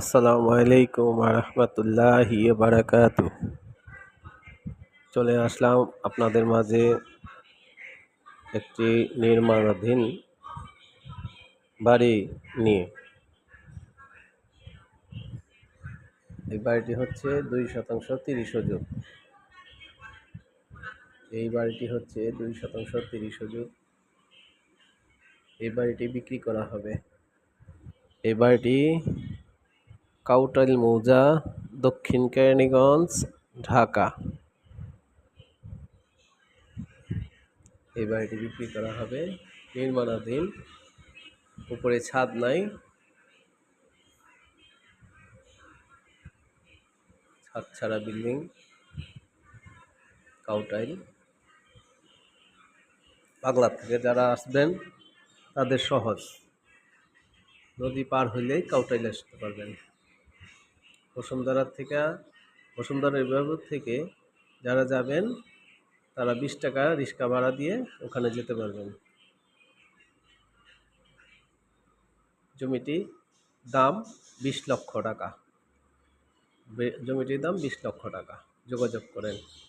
আসসালামু আলাইকুম রহমতুল্লাহি বারাকাত চলে আসলাম আপনাদের মাঝে একটি নির্মাণাধীন বাড়ি নিয়ে। এই বাড়িটি হচ্ছে দুই শতাংশ তিরিশ অজুর এই বাড়িটি হচ্ছে দুই শতাংশ তিরিশ অজুর এই বাড়িটি বিক্রি করা হবে। এই বাড়িটি কাউটাইল মৌজা, দক্ষিণ কেরানীগঞ্জ, ঢাকা। এই বাড়িটি বিক্রি করা হবে নির্মাণাধীন, উপরে ছাদ নাই। ছাদ ছাড়া বিল্ডিং, কাউটাইল। বাংলা থেকে যারা আসবেন, তাদের সহজ। নদী পার হইলেই কাউটাইল আসতে পারবেন। বসুন্ধরার থেকে, বসুন্ধরা বিভাগ থেকে যারা যাবেন, তারা বিশ টাকা রিক্সা ভাড়া দিয়ে ওখানে যেতে পারবেন। জমিটি দাম বিশ লক্ষ টাকা। জমিটির দাম বিশ লক্ষ টাকা। যোগাযোগ করেন।